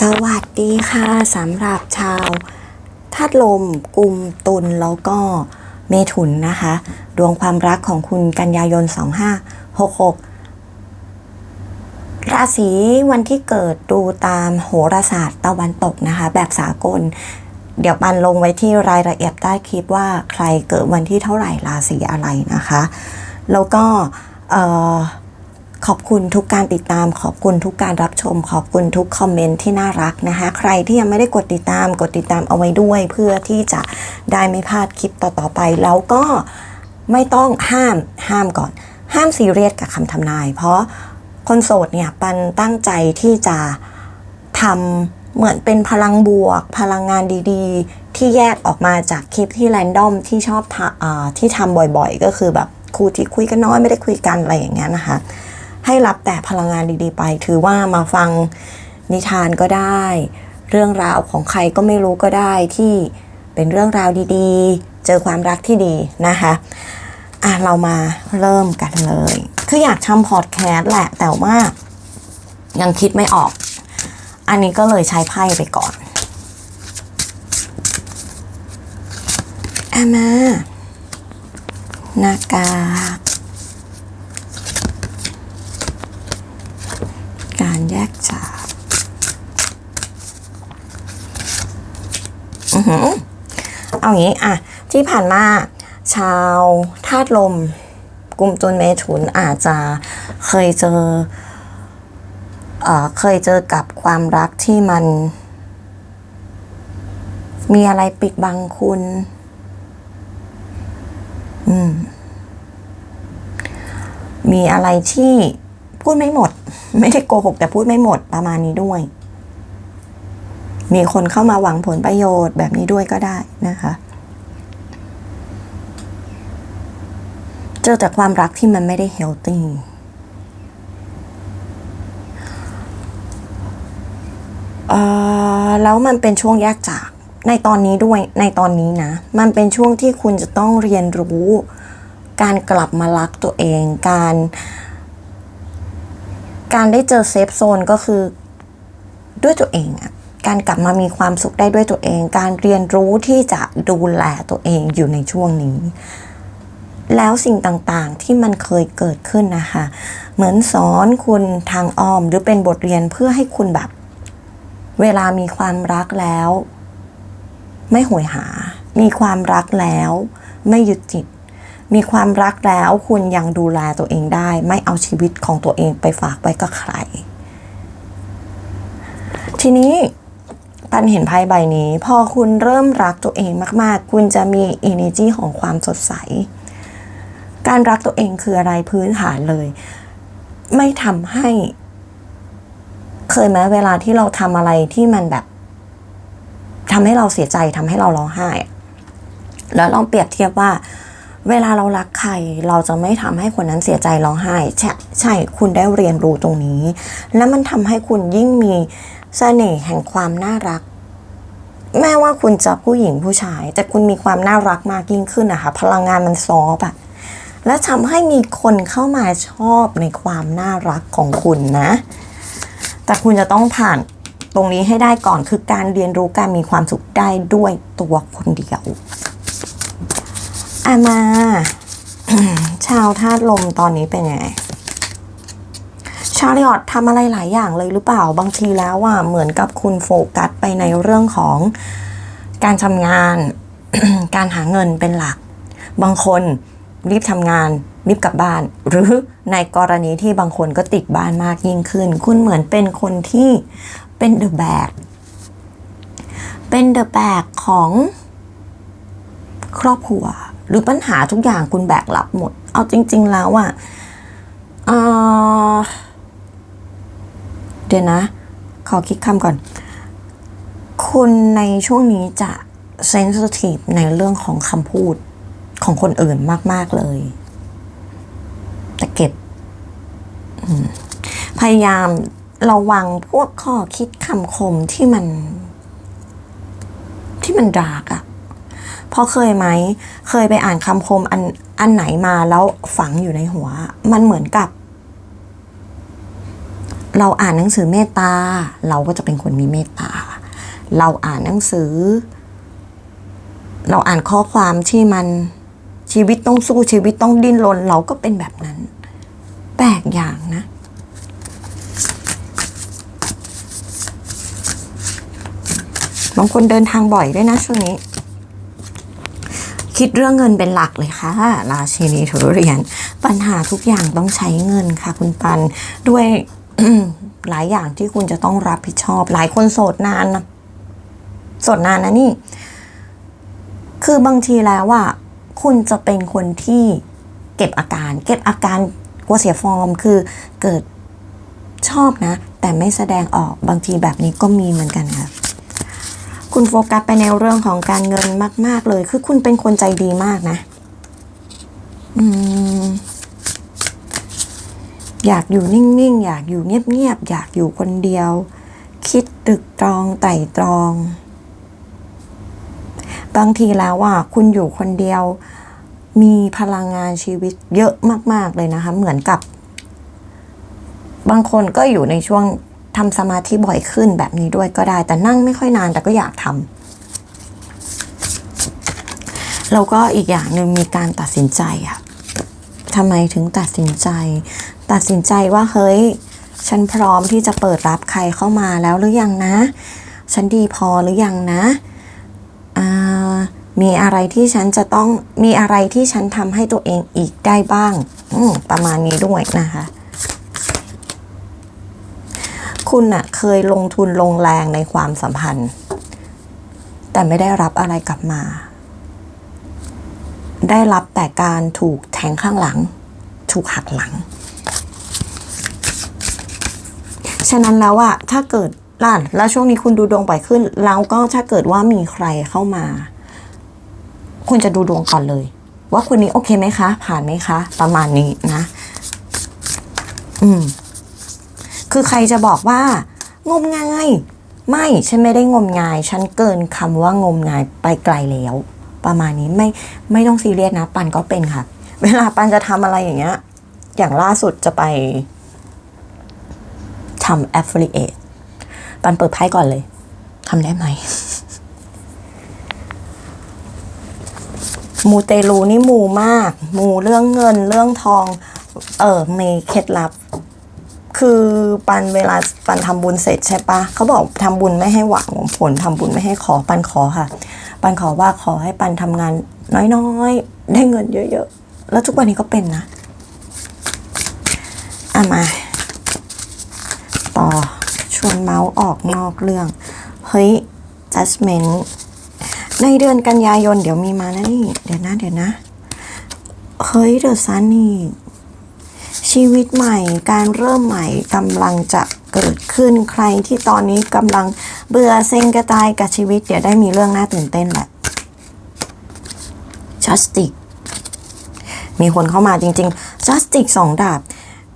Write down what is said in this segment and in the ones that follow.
สวัสดีค่ะสำหรับชาวธาตุลมกลุ่มตุลแล้วก็เมถุนนะคะ ดวงความรักของคุณกันยายน 2566 ราศีวันที่เกิดดูตามโหราศาสตร์ตะวันตกนะคะ แบบสากล เดี๋ยวปันลงไว้ที่รายละเอียดใต้คลิปว่าใครเกิดวันที่เท่าไหร่ราศีอะไรนะคะ แล้วก็เอ่อ ขอบคุณทุกการติดตาม ขอบคุณทุกการรับชม ขอบคุณทุกคอมเมนต์ที่น่ารักนะคะ ใครที่ยังไม่ได้กดติดตามกดติดตามเอาไว้ด้วย เพื่อที่จะได้ไม่พลาดคลิปต่อๆไป แล้วก็ไม่ต้องห้ามห้ามก่อน ห้ามซีเรียสกับคำทำนาย เพราะคนโสดเนี่ยปันตั้งใจที่จะทำเหมือนเป็นพลังบวก พลังงานดีๆ ที่แยกออกมาจากคลิปที่แรนดอมที่ชอบท,อที่ทำบ่อยๆ ก็คือแบบคู่ที่คุยกันน้อยไม่ได้คุยกันอะไรอย่างเงี้ยนะคะ ให้รับแต่พลังงานดีๆ ไป ถือว่ามาฟังนิทานก็ได้ เรื่องราวของใครก็ไม่รู้ก็ได้ที่เป็นเรื่องราวดีๆ เจอความรักที่ดีนะคะอะเรามาเริ่มกันเลย คืออยากทำพอดแคสต์แหละ แต่ว่ายังคิดไม่ออก อันนี้ก็เลยใช้ไพ่ไปก่อนอามาหน้ากาก การ แยกจากอือหือเอางี้อะที่ผ่านมาชาวธาตุลมกลุ่มตุนเมถุนอาจจะเคยเจอเออเคยเจอกับความรักที่มัน มีอะไรปิดบังคุณ อืม มีอะไรที่ พูดไม่หมด ไม่ได้โกหกแต่พูดไม่หมดประมาณนี้ด้วย มีคนเข้ามาหวังผลประโยชน์แบบนี้ด้วยก็ได้นะคะ เจอแต่ความรักที่มันไม่ได้เฮลตี้เอ่อแล้วมันเป็นช่วงแยกจากในตอนนี้ด้วยในตอนนี้นะ มันเป็นช่วงที่คุณจะต้องเรียนรู้ การกลับมารักตัวเอง การ การได้เจอเซฟโซนก็คือด้วยตัวเองอะการกลับมามีความสุขได้ด้วยตัวเอง การเรียนรู้ที่จะดูแลตัวเองอยู่ในช่วงนี้ แล้วสิ่งต่างๆที่มันเคยเกิดขึ้นนะคะ เหมือนสอนคุณทางอ้อมหรือเป็นบทเรียนเพื่อให้คุณแบบ เวลามีความรักแล้ว ไม่หวยหา มีความรักแล้ว ไม่ยึดจิต มีความรักแล้วคุณยังดูแลตัวเองได้ ไม่เอาชีวิตของตัวเองไปฝากไว้กับใคร ทีนี้ปันเห็นไพ่ใบนี้ พอคุณเริ่มรักตัวเองมาก ๆ คุณจะมี energy ของความสดใส การรักตัวเองคืออะไรพื้นฐานเลย ไม่ทำให้ เคยไหมเวลาที่เราทำอะไรที่มันแบบทำให้เราเสียใจทำให้เราร้องไห้ แล้วลองเปรียบเทียบว่า เวลาเรารักใครเราจะไม่ทำให้คนนั้นเสียใจร้องไห้ใช่ใช่คุณได้เรียนรู้ตรงนี้ แล้วมันทำให้คุณยิ่งมีเสน่ห์แห่งความน่ารัก แม้ว่าคุณจะผู้หญิงผู้ชาย แต่คุณมีความน่ารักมากยิ่งขึ้นนะคะพลังงานมันซอฟอะและทำให้มีคนเข้ามาชอบในความน่ารักของคุณนะ แต่คุณจะต้องผ่านตรงนี้ให้ได้ก่อนคือการเรียนรู้การมีความสุขได้ด้วยตัวคนเดียว อามา ชาวธาตุลมตอนนี้เป็นยังไงชาริออตทำอะไรหลายอย่างเลยหรือเปล่าบางทีแล้วอะเหมือนกับคุณโฟกัสไปในเรื่องของการทำงาน การหาเงินเป็นหลัก บางคนรีบทำงานรีบกลับบ้าน หรือในกรณีที่บางคนก็ติดบ้านมากยิ่งขึ้น คุณเหมือนเป็นคนที่เป็นเดอะแบกเป็นเดอะแบกของครอบครัว หรือปัญหาทุกอย่างคุณแบกรับหมด เอาจริง ๆ แล้วอะเเดี๋ยวนะ ขอคิดคำก่อน คุณในช่วงนี้จะเซนซิทีฟในเรื่องของคำพูดของคนอื่นมาก ๆ เลย แต่เก็บ พยายามระวังพวกข้อคิดคำคมที่มัน ที่มันดาร์กอะ เพราะเคยไหม เคยไปอ่านคำคมอันอันไหนมาแล้วฝังอยู่ในหัว มันเหมือนกับ เราอ่านหนังสือเมตตา เราก็จะเป็นคนมีเมตตา เราอ่านหนังสือ เราอ่านข้อความที่มันชีวิตต้องสู้ชีวิตต้องดิ้นรนเราก็เป็นแบบนั้น แปลกอย่างนะบางคนเดินทางบ่อยด้วยนะช่วงนี้ คิดเรื่องเงินเป็นหลักเลยค่ะ ราชินีทุเรียน ปัญหาทุกอย่างต้องใช้เงินค่ะ คุณปันด้วยหลายอย่างที่คุณจะต้องรับผิดชอบ หลายคนโสดนานนะโสดนานนะนี่ คือบางทีแล้วว่า คุณจะเป็นคนที่เก็บอาการ เก็บอาการกลัวเสียฟอร์ม คือเกิดชอบนะ แต่ไม่แสดงออกบางทีแบบนี้ก็มีเหมือนกันค่ะ คุณโฟกัสไปในเรื่องของการเงินมาก ๆ เลย คือคุณเป็นคนใจดีมากนะ อืม อยากอยู่นิ่ง ๆ อยากอยู่เงียบ ๆ อยากอยู่คนเดียว คิดตรึกตรองไตร่ตรอง บางทีแล้วอะคุณอยู่คนเดียว มีพลังงานชีวิตเยอะมาก ๆ เลยนะคะ เหมือนกับบางคนก็อยู่ในช่วง ทำสมาธิบ่อยขึ้นแบบนี้ด้วยก็ได้ แต่นั่งไม่ค่อยนานแต่ก็อยากทำแล้วก็อีกอย่างหนึ่งมีการตัดสินใจอะทำไมถึงตัดสินใจ ตัดสินใจว่าเฮ้ย ฉันพร้อมที่จะเปิดรับใครเข้ามาแล้วหรือยังนะ ฉันดีพอหรือยังนะมีอะไรที่ฉันจะต้องมีอะไรที่ฉันทำให้ตัวเองอีกได้บ้างประมาณนี้ด้วยนะคะ คุณอะเคยลงทุนลงแรงในความสัมพันธ์ แต่ไม่ได้รับอะไรกลับมา ได้รับแต่การถูกแทงข้างหลัง ถูกหักหลัง ฉะนั้นแล้วอะถ้าเกิดล่ะแล้วช่วงนี้คุณดูดวงบ่อยขึ้น แล้วก็ถ้าเกิดว่ามีใครเข้ามา คุณจะดูดวงก่อนเลย ว่าคุณนี้โอเคไหมคะ ผ่านไหมคะ ประมาณนี้นะ อืม คือใครจะบอกว่า งมงาย ไม่ฉันไม่ได้งมงาย ฉันเกินคำว่างมงายไปไกลแล้ว ประมาณนี้ไม่ไม่ต้องซีเรียสนะ ปันก็เป็นค่ะ เวลาปันจะทำอะไรอย่างเงี้ย อย่างล่าสุดจะไปทำ affiliate ปันเปิดไพ่ก่อนเลยทำได้ไหมมูเตลูนี่มูมาก มูเรื่องเงินเรื่องทอง เออมีเคล็ดลับ คือปันเวลาปันทำบุญเสร็จใช่ปะเขาบอกทำบุญไม่ให้หวังผลทำบุญไม่ให้ขอปันขอค่ะ ปันขอว่าขอให้ปันทำงานน้อยๆ ได้เงินเยอะๆ แล้วทุกวันนี้ก็เป็นนะอะมา ต่อชวนเมาส์ออกนอกเรื่อง เฮ้ย judgment ในเดือนกันยายนเดี๋ยวมีมานะนี่ เดี๋ยวนะเดี๋ยวนะ เฮ้ยเดอะซันนี่ ชีวิตใหม่ การเริ่มใหม่กำลังจะเกิดขึ้นใครที่ตอนนี้กำลังเบื่อเซ็งกระจายกับชีวิต เดี๋ยวได้มีเรื่องน่าตื่นเต้นแหละ justice มีคนเข้ามาจริงๆ justice สองดาบ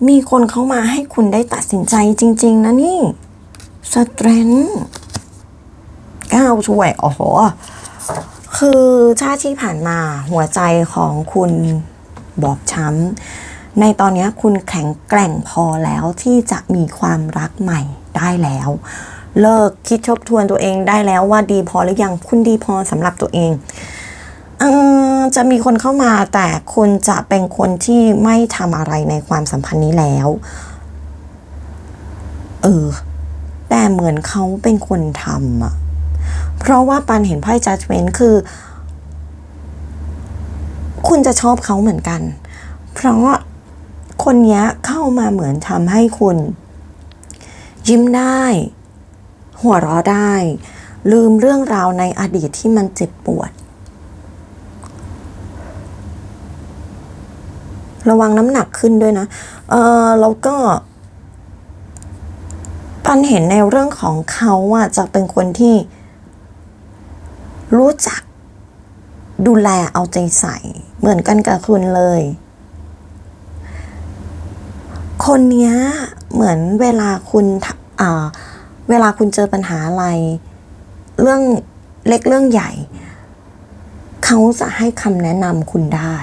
มีคนเข้ามาให้คุณได้ตัดสินใจจริง ๆ นะนี่ strength ก้าวช่วยโอ้โหคือชาติที่ผ่านมาหัวใจของคุณบอบช้ำ ในตอนนี้คุณแข็งแกร่งพอแล้วที่จะมีความรักใหม่ได้แล้ว เลิกคิดทบทวนตัวเองได้แล้วว่าดีพอหรือยังคุณดีพอสำหรับตัวเองเออจะมีคนเข้ามาแต่คุณจะเป็นคนที่ไม่ทำอะไรในความสัมพันธ์นี้แล้ว เออ แต่เหมือนเขาเป็นคนทำอะเพราะว่าปันเห็นไพ่ judgment คือ คุณจะชอบเขาเหมือนกัน เพราะ คนนี้เข้ามาเหมือนทำให้คุณ ยิ้มได้ หัวเราะได้ ลืมเรื่องราวในอดีตที่มันเจ็บปวด ระวังน้ำหนักขึ้นด้วยนะ เออแล้วก็ปันเห็นในเรื่องของเขาอะจะเป็นคนที่ รู้จักดูแลเอาใจใส่ เหมือนกันกับคุณเลย คนเนี้ยเหมือนเวลาคุณเวลาคุณเจอปัญหาอะไร เรื่องเล็กเรื่องใหญ่ เขาจะให้คำแนะนำคุณได้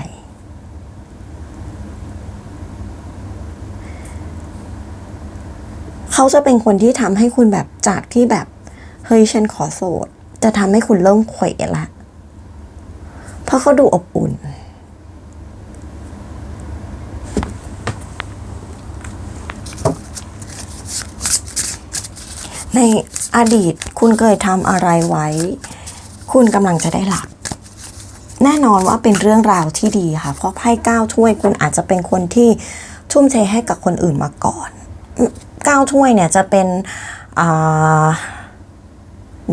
เเขาจะเป็นคนที่ทำให้คุณแบบจากที่แบบเฮ้ยฉันขอโสด จะทำให้คุณเริ่มเขวละเพราะเขาดูอบอุ่น ในอดีตคุณเคยทำอะไรไว้ คุณกำลังจะได้หลัก แน่นอนว่าเป็นเรื่องราวที่ดีค่ะ เพราะไพ่ก้าถ้วยคุณอาจจะเป็นคนที่ทุ่มเทให้กับคนอื่นมาก่อนก้าถ้วยเนี่ยจะเป็นา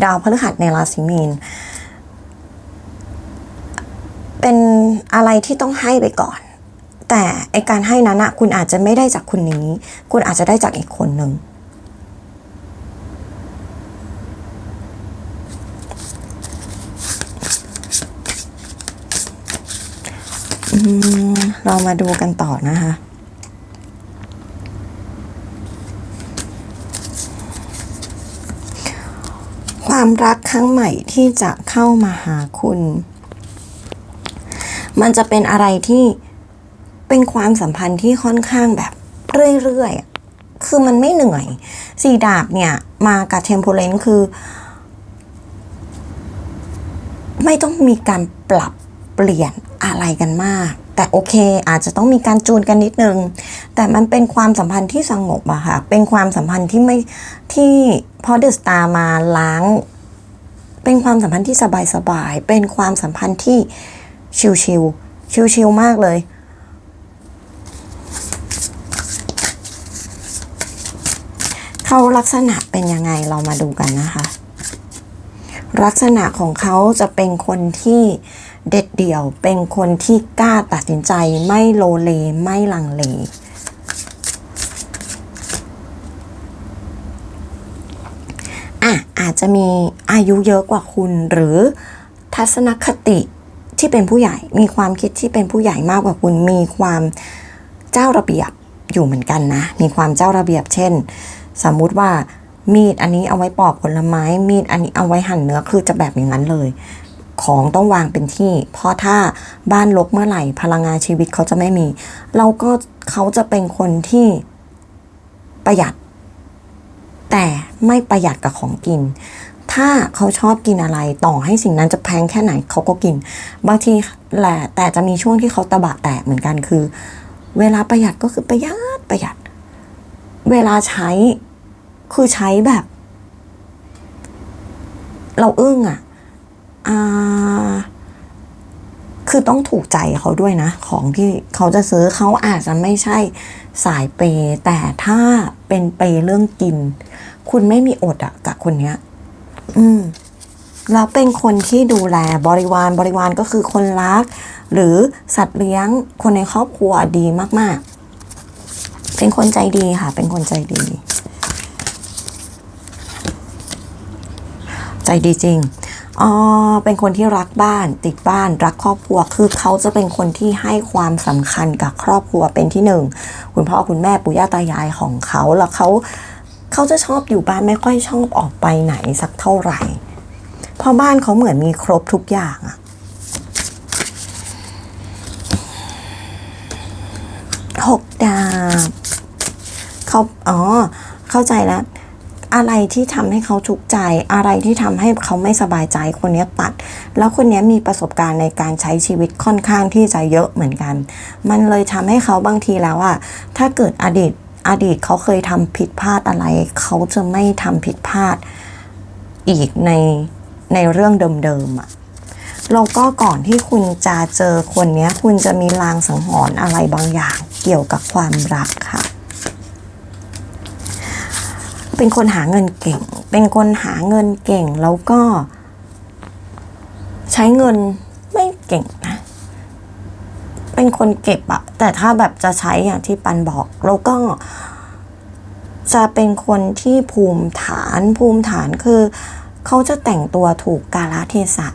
ดาวพฤหัสในราศีมีน เป็นอะไรที่ต้องให้ไปก่อน แต่ไอการให้นั้นอะคุณอาจจะไม่ได้จากคนนี้ คุณอาจจะได้จากอีกคนหนึ่ง เรามาดูกันต่อนะคะ ความรักครั้งใหม่ที่จะเข้ามาหาคุณ มันจะเป็นอะไรที่เป็นความสัมพันธ์ที่ค่อนข้างแบบเรื่อยๆ คือมันไม่เหนื่อย สีดาบเนี่ย มากับเทมโพเลนคือ ไม่ต้องมีการปรับเปลี่ยน อะไรกันมาก แต่โอเคอาจจะต้องมีการจูนกันนิดนึง แต่มันเป็นความสัมพันธ์ที่สงบอะค่ะ เป็นความสัมพันธ์ที่ไม่ที่พอเดอะสตาร์มาล้าง เป็นความสัมพันธ์ที่สบายๆ เป็นความสัมพันธ์ที่ชิลๆชิลๆมากเลยเขาลักษณะเป็นยังไงเรามาดูกันนะคะ ลักษณะของเขาจะเป็นคนที่ เด็ดเดี่ยว เป็นคนที่กล้าตัดสินใจไม่โลเล ไม่ลังเล อะ อาจจะมีอายุเยอะกว่าคุณหรือทัศนคติที่เป็นผู้ใหญ่ มีความคิดที่เป็นผู้ใหญ่มากกว่าคุณ มีความเจ้าระเบียบอยู่เหมือนกันนะ มีความเจ้าระเบียบ เช่น สมมุติว่ามีดอันนี้เอาไว้ปอกผลไม้ มีดอันนี้เอาไว้หั่นเนื้อ คือจะแบบอย่างนั้นเลย ของต้องวางเป็นที่ เพราะถ้าบ้านรกเมื่อไหร่ พลังงานชีวิตเขาจะไม่มี เราก็เขาจะเป็นคนที่ประหยัด แต่ไม่ประหยัดกับของกิน ถ้าเขาชอบกินอะไรต่อให้สิ่งนั้นจะแพงแค่ไหนเขาก็กิน บางทีแหละแต่จะมีช่วงที่เขาตะบะแตกเหมือนกันคือ เวลาประหยัดก็คือประหยัดประหยัด เวลาใช้คือใช้แบบ เราอึ้งอะ่ะ คือต้องถูกใจเขาด้วยนะ ของที่เขาจะซื้อเขาอาจจะไม่ใช่สายเปย์แต่ถ้าเป็นเปย์เรื่องกิน คุณไม่มีอดอะกับคนเนี้ย อืมแล้วเป็นคนที่ดูแลบริวารบริวารก็คือคนรัก หรือสัตว์เลี้ยงคนในครอบครัวดีมาก ๆ เป็นคนใจดีค่ะ เป็นคนใจดี ใจดีจริง อ๋อเป็นคนที่รักบ้านติดบ้านรักครอบครัว คือเขาจะเป็นคนที่ให้ความสำคัญกับครอบครัวเป็นที่หนึ่งคุณพ่อคุณแม่ปู่ย่าตายายของเขาแล้วเขาเขาจะชอบอยู่บ้านไม่ค่อยชอบออกไปไหนสักเท่าไหร่เพราะบ้านเขาเหมือนมีครบทุกอย่างอะหกดาบเขาอ๋อเข้าใจแล้ว อะไรที่ทำให้เขาทุกข์ใจ อะไรที่ทำให้เขาไม่สบายใจคนนี้ตัด แล้วคนนี้มีประสบการณ์ในการใช้ชีวิตค่อนข้างที่จะเยอะเหมือนกัน มันเลยทำให้เขาบางทีแล้วอะถ้าเกิดอดีตอดีตเขาเคยทำผิดพลาดอะไร เขาจะไม่ทำผิดพลาดอีกในในเรื่องเดิมๆอะแล้วก็ก่อนที่คุณจะเจอคนนี้คุณจะมีลางสังหรณ์อะไรบางอย่างเกี่ยวกับความรักค่ะ เป็นคนหาเงินเก่ง เป็นคนหาเงินเก่งแล้วก็ ใช้เงินไม่เก่งนะ เป็นคนเก็บอะแต่ถ้าแบบจะใช้อย่างที่ปันบอก แล้วก็ จะเป็นคนที่ภูมิฐานภูมิฐานคือ เขาจะแต่งตัวถูกกาลเทศะ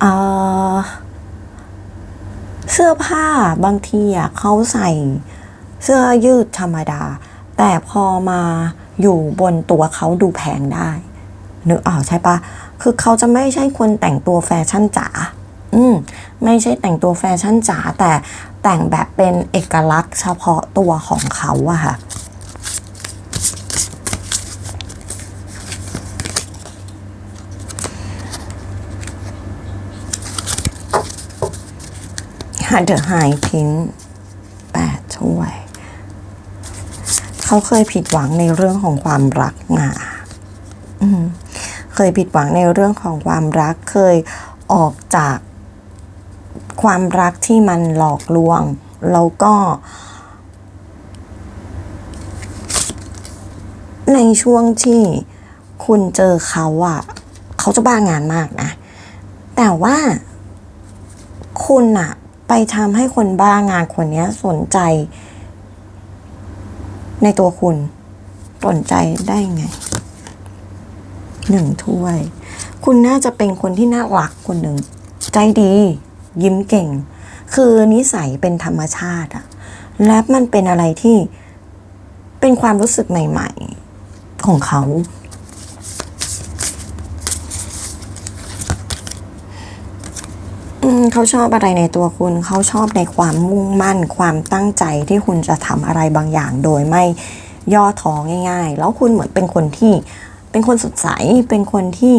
เออเสื้อผ้าบางทีอะเขาใส่เสื้อยืดธรรมดา แต่พอมา อยู่บนตัวเขาดูแพงได้นึกออกใช่ปะคือเขาจะไม่ใช่คนแต่งตัวแฟชั่นจ๋าอืมไม่ใช่แต่งตัวแฟชั่นจ๋าแต่แต่งแบบเป็นเอกลักษณ์เฉพาะตัวของเขาอะค่ะหาเดอะไฮพิ้งแปดช่วย เขาเคยผิดหวังในเรื่องของความรักมาเคยผิดหวังในเรื่องของความรัก เคยออกจากความรักที่มันหลอกลวง แล้วก็ ในช่วงที่คุณเจอเขาอะเขาจะบ้างานมากนะ แต่ว่า คุณอะไปทำให้คนบ้างานคนนี้สนใจ ในตัวคุณสนใจได้ไงหนึ่งถ้วย คุณน่าจะเป็นคนที่น่ารักคนหนึ่ง ใจดี ยิ้มเก่ง คือนิสัยเป็นธรรมชาติอะและมันเป็นอะไรที่เป็นความรู้สึกใหม่ ๆ ของเขา อืม เขาชอบอะไรในตัวคุณ เขาชอบในความมุ่งมั่น ความตั้งใจที่คุณจะทำอะไรบางอย่าง โดยไม่ย่อท้อง่าย ๆ แล้วคุณเหมือนเป็นคนที่เป็นคนสดใส เป็นคนที่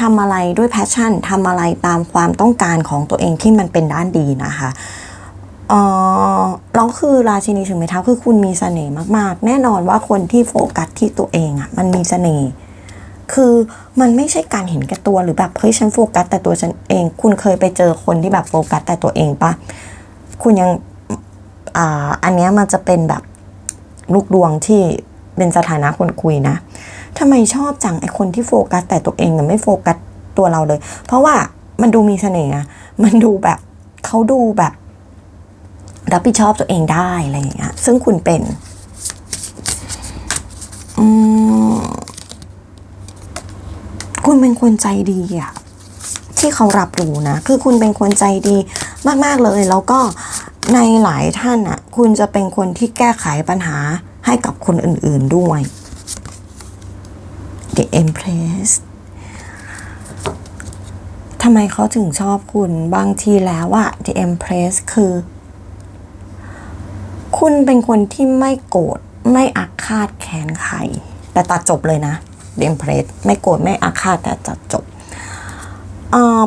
ทำอะไรด้วยแพชชั่นทำอะไรตามความต้องการของตัวเองที่มันเป็นด้านดีนะคะเออแล้วคือราชินีถึงไม้เท้าคือคุณมีเสน่ห์มากๆ แน่นอนว่าคนที่โฟกัสที่ตัวเองอะ่ะมันมีเสน่ห์ คือมันไม่ใช่การเห็นแก่ตัวหรือแบบเฮ้ยฉันโฟกัสแต่ตัวฉันเอง คุณเคยไปเจอคนที่แบบโฟกัสแต่ตัวเองปะคุณยังอ่าอันนี้มันจะเป็นแบบลูกดวงที่เป็นสถานะคนคุยนะทำไมชอบจังไอคนที่โฟกัสแต่ตัวเองแต่ไม่โฟกัสตัวเราเลย เพราะว่ามันดูมีเสน่ห์มันดูแบบเขาดูแบบ รับผิดชอบตัวเองได้อะไรอย่างเงี้ยซึ่งคุณเป็น อืม คุณเป็นคนใจดีอะที่เขารับรู้นะ คือคุณเป็นคนใจดีมาก ๆ เลย แล้วก็ในหลายท่านอะคุณจะเป็นคนที่แก้ไขปัญหาให้กับคนอื่น ๆด้วย The Empress ทำไมเขาถึงชอบคุณบางทีแล้วอะ The Empress คือ คุณเป็นคนที่ไม่โกรธไม่อาฆาตแค้นใคร แต่ตัดจบเลยนะ เดมเพรสไม่โกรธไม่อาฆาตแต่ตัดจบ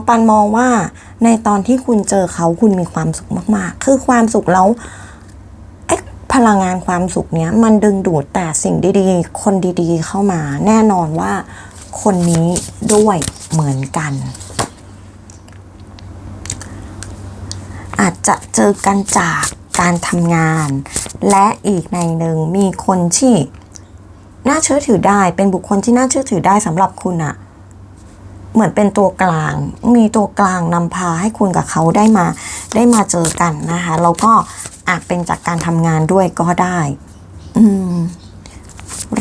ปันมองว่าในตอนที่คุณเจอเขาคุณมีความสุขมาก ๆ คือความสุขแล้วพลังงานความสุขเนี้ยมันดึงดูดแต่สิ่งดีๆ คนดีๆ เข้ามาแน่นอนว่าคนนี้ด้วยเหมือนกัน อาจจะเจอกันจากการทำงาน และอีกในหนึ่งมีคนที่ น่าเชื่อถือได้ เป็นบุคคลที่น่าเชื่อถือได้สำหรับคุณอะเหมือนเป็นตัวกลาง มีตัวกลางนำพาให้คุณกับเขาได้มาได้มาเจอกันนะคะ แล้วก็อาจเป็นจากการทำงานด้วยก็ได้ อืม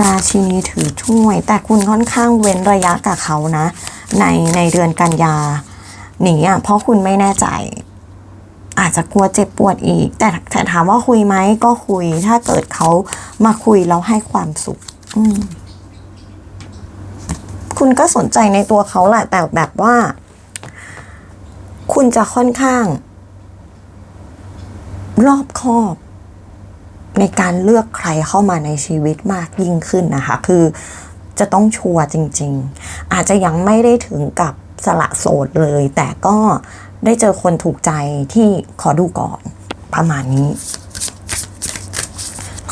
ราชินีถือถ้วย แต่คุณค่อนข้างเว้นระยะกับเขานะ ในในเดือนกันยานีอะเพราะคุณไม่แน่ใจอาจจะกลัวเจ็บปวดอีก แต่แต่ถามว่าคุยไหมก็คุย ถ้าเกิดเขามาคุยแล้วให้ความสุข คุณก็สนใจในตัวเขาแหละ แต่แบบว่า คุณจะค่อนข้าง รอบคอบ ในการเลือกใครเข้ามาในชีวิตมากยิ่งขึ้นนะคะ คือจะต้องชัวร์จริง ๆ อาจจะยังไม่ได้ถึงกับสละโสดเลย แต่ก็ได้เจอคนถูกใจที่ขอดูก่อน ประมาณนี้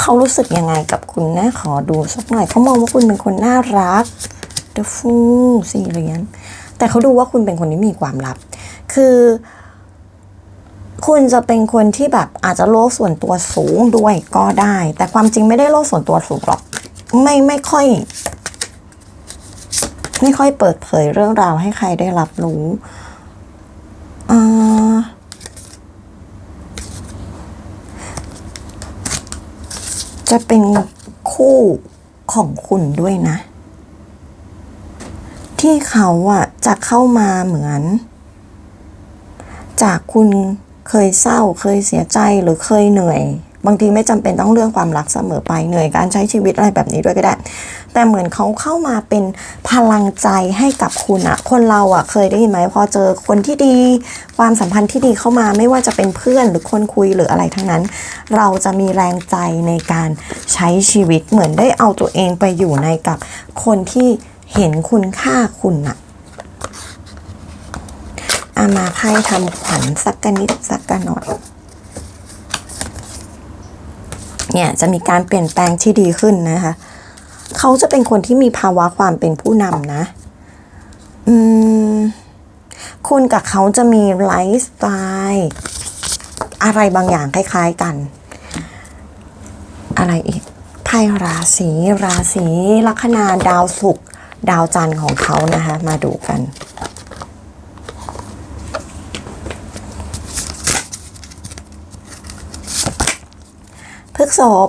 เขารู้สึกยังไงกับคุณนะ ขอดูสักหน่อยเขามองว่าคุณเป็นคนน่ารัก The Fool สี่เหรียญแต่เขาดูว่าคุณเป็นคนที่มีความลับ คือ คุณจะเป็นคนที่แบบอาจจะโลกส่วนตัวสูงด้วยก็ได้ แต่ความจริงไม่ได้โลกส่วนตัวสูงหรอก ไม่ไม่ค่อย ไม่ค่อยเปิดเผยเรื่องราวให้ใครได้รับรู้อ่า จะเป็นคู่ของคุณด้วยนะ ที่เขาอะจะเข้ามาเหมือน จากคุณเคยเศร้าเคยเสียใจหรือเคยเหนื่อย บางทีไม่จำเป็นต้องเรื่องความรักเสมอไปเหนื่อยการใช้ชีวิตอะไรแบบนี้ด้วยก็ได้ แต่เหมือนเขาเข้ามาเป็นพลังใจให้กับคุณอะคนเราอะเคยได้ยินไหมพอเจอคนที่ดี ความสัมพันธ์ที่ดีเข้ามาไม่ว่าจะเป็นเพื่อนหรือคนคุยหรืออะไรทั้งนั้น เราจะมีแรงใจในการใช้ชีวิตเหมือนได้เอาตัวเองไปอยู่ในกับคนที่เห็นคุณค่าคุณอะอามาไพ่ทำขวัญสักกนิดสักกนหน่อยเนี่ยจะมีการเปลี่ยนแปลงที่ดีขึ้นนะคะ เขาจะเป็นคนที่มีภาวะความเป็นผู้นำนะ อืม คุณกับเขาจะมีไลฟ์สไตล์อะไรบางอย่างคล้าย ๆกัน อะไรอีกไพ่ราศีราศีลัคนาดาวศุกร์ดาวจันทร์ของเขานะคะ มาดูกันพฤกษบ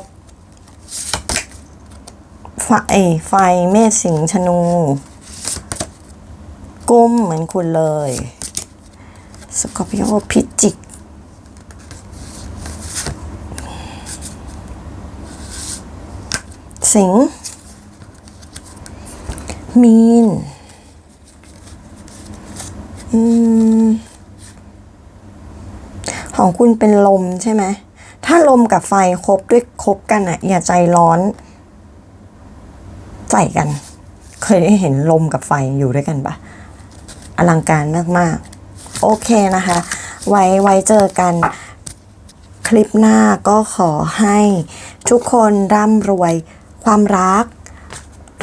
ไฟไฟเมษสิงห์ธนู กุมเหมือนคุณเลยสกอร์ปิโอพิจิกสิงมีนอืมของคุณเป็นลมใช่ไหม ถ้าลมกับไฟคบด้วยคบกันอะอย่าใจร้อน ใส่กัน เคยได้เห็นลมกับไฟอยู่ด้วยกันปะอลังการมากๆ โอเคนะคะ ไว้ไว้เจอกันคลิปหน้าก็ขอให้ทุกคนร่ำรวยความรัก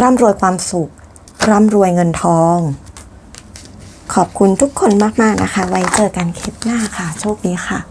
ร่ำรวยความสุข ร่ำรวยเงินทอง ขอบคุณทุกคนมาก ๆ นะคะ ไว้เจอกันคลิปหน้าค่ะ โชคดีค่ะ